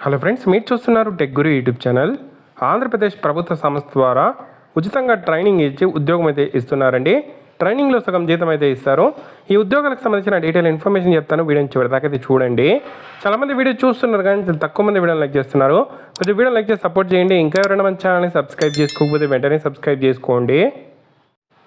Hello friends మీరు చూస్తున్నారు tech guru YouTube channel. Andhra Pradesh ప్రభుత్వ సంస్థ ద్వారా ఉచితంగా ట్రైనింగ్ ఇచ్చి ఉద్యోగం అయితే ఇస్తున్నారండి. ట్రైనింగ్లో సగం జీతం అయితే ఇస్తారు. ఈ ఉద్యోగాలకు సంబంధించిన డీటెయిల్ ఇన్ఫర్మేషన్ చెప్తాను. వీడియోని చివరి దాకా చూడండి. చాలామంది వీడియో చూస్తున్నారు కానీ తక్కువ మంది వీడియోని లైక్ చేస్తున్నారు. కొంచెం వీడియో లైక్ చేసి సపోర్ట్ చేయండి. ఇంకా ఎవరైనా మన ఛానల్ని సబ్స్క్రైబ్ చేసుకోకపోతే వెంటనే సబ్స్క్రైబ్ చేసుకోండి.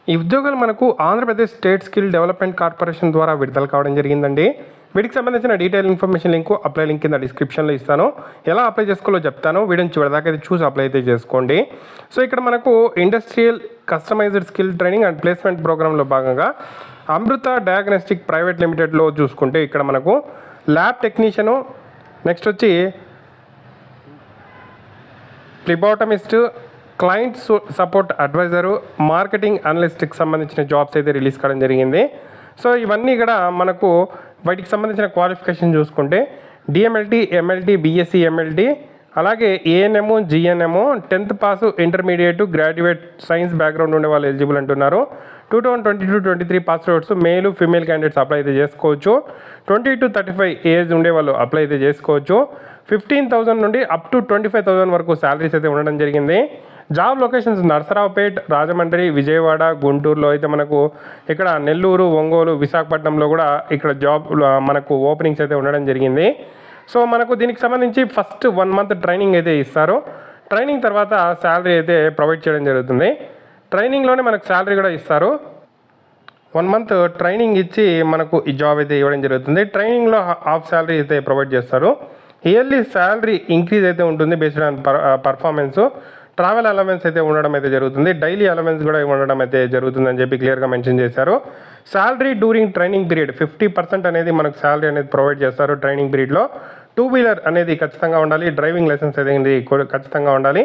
ఈ ఉద్యోగాలు మనకు Andhra Pradesh state skill development corporation ద్వారా విడుదల కావడం జరిగిందండి. వీటికి సంబంధించిన detail information link apply link కింద డిస్క్రిప్షన్లో ఇస్తాను. ఎలా అప్లై చేసుకోవాలో చెప్తాను. వీడియోని చివరిదాకా అయితే చూసి అప్లై అయితే చేసుకోండి. సో ఇక్కడ మనకు industrial customized skill training and placement ప్రోగ్రాంలో భాగంగా అమృత డయాగ్నోస్టిక్ ప్రైవేట్ లిమిటెడ్లో చూసుకుంటే ఇక్కడ మనకు ల్యాబ్ టెక్నీషియను నెక్స్ట్ వచ్చి phlebotomist client support advisor marketing అనలిస్ట్కి సంబంధించిన జాబ్స్ అయితే రిలీజ్ కావడం జరిగింది. సో ఇవన్నీ కూడా మనకు వాటికి సంబంధించిన క్వాలిఫికేషన్ చూసుకుంటే డిఎంఎల్టీ ఎంఎల్టీ బీఎస్సీ ఎంఎల్టీ అలాగే ANM GNM tenth pass intermediate graduate science background ఉండే వాళ్ళు ఎలిజిబుల్ అంటున్నారు. Two thousand twenty two twenty three pass outs male female candidates apply అయితే చేసుకోవచ్చు. Twenty to thirty five age ఉండే వాళ్ళు apply అయితే చేసుకోవచ్చు. ఫిఫ్టీన్ థౌసండ్ నుండి up to twenty five thousand వరకు శాలరీస్ అయితే ఉండడం జరిగింది. జాబ్ లొకేషన్స్ నర్సరావుపేట్ రాజమండ్రి విజయవాడ గుంటూరులో అయితే మనకు ఇక్కడ నెల్లూరు ఒంగోలు విశాఖపట్నంలో కూడా ఇక్కడ జాబ్ మనకు ఓపెనింగ్స్ అయితే ఉండడం జరిగింది. సో మనకు దీనికి సంబంధించి ఫస్ట్ వన్ మంత్ ట్రైనింగ్ అయితే ఇస్తారు. ట్రైనింగ్ తర్వాత శాలరీ అయితే ప్రొవైడ్ చేయడం జరుగుతుంది. ట్రైనింగ్లోనే మనకు శాలరీ కూడా ఇస్తారు. వన్ మంత్ ట్రైనింగ్ ఇచ్చి మనకు ఈ జాబ్ అయితే ఇవ్వడం జరుగుతుంది. ట్రైనింగ్లో హాఫ్ శాలరీ అయితే ప్రొవైడ్ చేస్తారు. ఇయర్లీ శాలరీ ఇంక్రీజ్ అయితే ఉంటుంది based on performance. Travel allowance అయితే ఉండడం అయితే జరుగుతుంది. డైలీ అలవెన్స్ కూడా ఉండడం అయితే జరుగుతుందని చెప్పి క్లియర్గా మెన్షన్ చేశారు. Salary during training period fifty percent అనేది మనకు శాలరీ అనేది ప్రొవైడ్ చేస్తారు ట్రైనింగ్ పీరియడ్లో. టూ వీలర్ అనేది ఖచ్చితంగా ఉండాలి. డ్రైవింగ్ లైసెన్స్ అనేది ఖచ్చితంగా ఉండాలి.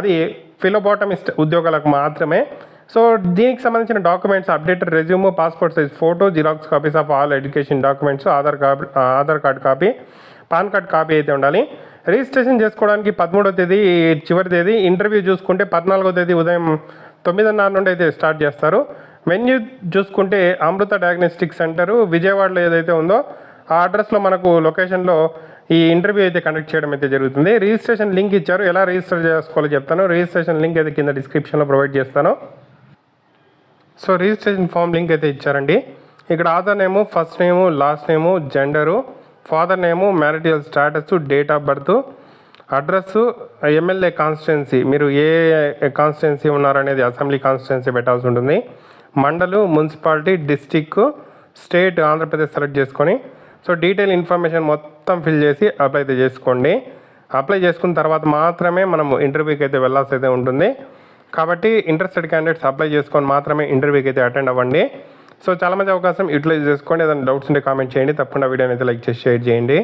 అది ఫిలోబాటమిస్ట్ ఉద్యోగాలకు మాత్రమే సో దీనికి సంబంధించిన documents updated resume passport size photo xerox copies of all education documents Aadhaar copy Aadhaar card copy pan card copy అయితే ఉండాలి. రిజిస్ట్రేషన్ చేసుకోవడానికి పదమూడో తేదీ చివరి తేదీ ఇంటర్వ్యూ చూసుకుంటే పద్నాలుగో తేదీ ఉదయం తొమ్మిదిన్నర నుండి అయితే స్టార్ట్ చేస్తారు. వెన్యూ చూసుకుంటే అమృత డయాగ్నోస్టిక్ సెంటరు విజయవాడలో ఏదైతే ఉందో ఆ అడ్రస్లో మనకు లొకేషన్లో ఈ ఇంటర్వ్యూ అయితే కండక్ట్ చేయడం అయితే జరుగుతుంది. రిజిస్ట్రేషన్ లింక్ ఇచ్చారు. ఎలా రిజిస్టర్ చేసుకోవాలో చెప్తాను. రిజిస్ట్రేషన్ లింక్ అయితే కింద డిస్క్రిప్షన్లో ప్రొవైడ్ చేస్తాను. సో రిజిస్ట్రేషన్ ఫామ్ లింక్ అయితే ఇచ్చారండి. ఇక్కడ Aadhaar name first name last name gender father name marital status date of birth address MLA constituency. మీరు ఏ కాన్స్టిట్యున్సీ ఉన్నారనేది అసెంబ్లీ కాన్స్టిట్యున్సీ పెట్టాల్సి ఉంటుంది. Mandal municipality district state Andhra Pradesh select చేసుకొని so detail information మొత్తం ఫిల్ చేసి apply అయితే చేసుకోండి. అప్లై చేసుకున్న తర్వాత మాత్రమే మనం ఇంటర్వ్యూకి అయితే వెళ్ళాల్సి అయితే ఉంటుంది. కాబట్టి ఇంట్రెస్టెడ్ క్యాండిడేట్స్ అప్లై చేసుకొని మాత్రమే ఇంటర్వ్యూకి అయితే అటెండ్ అవ్వండి. సో చాలా మంది అవకాశం యూటిలైజ్ చేసుకోండి. ఏదైనా డౌట్స్ ఉంటే కామెంట్ చేయండి. తప్పకుండా వీడియోని అయితే లైక్ చేసి షేర్ చేయండి.